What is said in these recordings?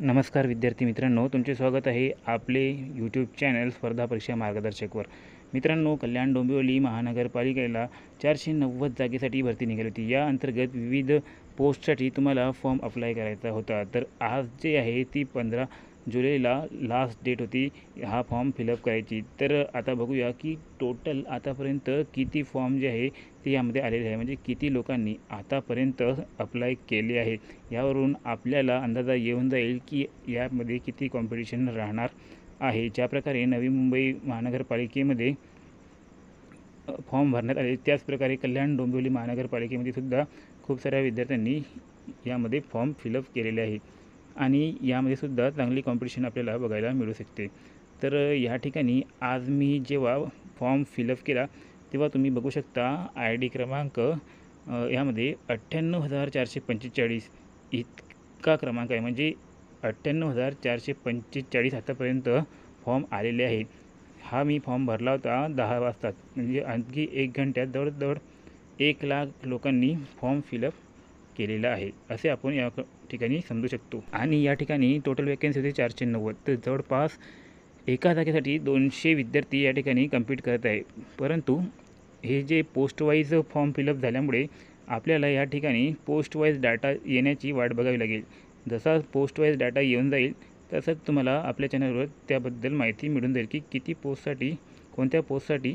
नमस्कार विद्यार्थी मित्रांनो तुमचे स्वागत आहे आपले यूट्यूब चॅनल स्पर्धा परीक्षा मार्गदर्शकवर. मित्रांनो कल्याण डोंबिवली महानगरपालिकेला चारशे नव्वद जागेसाठी भरती निघाली होती. या अंतर्गत विविध पोस्टसाठी तुम्हाला फॉर्म अप्लाय करायचा होता. तर आज जे आहे ती पंधरा जुलैला लास्ट डेट होती हा फॉर्म फिलअप करायची. तर आता बघूया की टोटल आतापर्यंत किती फॉर्म जे आहे ते यामध्ये आलेले आहे. म्हणजे किती लोकांनी आतापर्यंत अप्लाय केले आहे. यावरून आपल्याला अंदाजा येऊन जाईल की यामध्ये किती कॉम्पिटिशन राहणार आहे. ज्या प्रकारे नवी मुंबई महानगरपालिकेमध्ये फॉर्म भरण्यात आले. त्याचप्रकारे कल्याण डोंबिवली महानगरपालिकेमध्ये सुद्धा खूप साऱ्या विद्यार्थ्यांनी यामध्ये फॉर्म फिलअप केलेले आहे. आणि यामध्ये सुद्धा चांगली कॉम्पिटिशन आपल्याला बघायला मिळू शकते. तर या ठिकाणी आज मी जेव्हा फॉर्म फिलअप केला तेव्हा तुम्ही बघू शकता आय डी क्रमांक यामध्ये अठ्ठ्याण्णव हजार चारशे पंचेचाळीस इतका क्रमांक आहे. म्हणजे अठ्ठ्याण्णव हजार चारशे पंचेचाळीस आतापर्यंत फॉर्म आलेले आहेत. हा मी फॉर्म भरला होता दहा वाजतात म्हणजे आणखी एक घंट्यात जवळजवळ एक लाख लोकांनी फॉर्म फिलअप केलेला आहे असे आपण या ठिकाणी समजू शकतो. आणि या ठिकाणी टोटल वॅकन्सी होती चारशे नव्वद. तर जवळपास एका जागेसाठी दोनशे विद्यार्थी या ठिकाणी कम्पीट करत आहे परंतु हे जे पोस्ट वाईज फॉर्म फिलअप झाल्यामुळे आपल्याला या ठिकाणी पोस्ट वाईज डाटा येण्याची वाट बघावी लागेल. जसा पोस्ट वाईज डाटा येऊन जाईल तसंच तुम्हाला आपल्या चॅनलवर त्याबद्दल माहिती मिळून जाईल की किती पोस्टसाठी कोणत्या पोस्टसाठी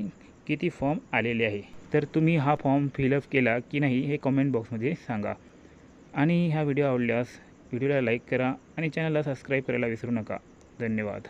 किती फॉर्म आलेले आहे. तर तुम्ही हा फॉर्म फिलअप केला की नाही हे कॉमेंट बॉक्समध्ये सांगा. आणि हा व्हिडिओ आवडल्यास व्हिडिओला लाईक करा आणि चॅनलला सबस्क्राईब करायला विसरू नका. धन्यवाद.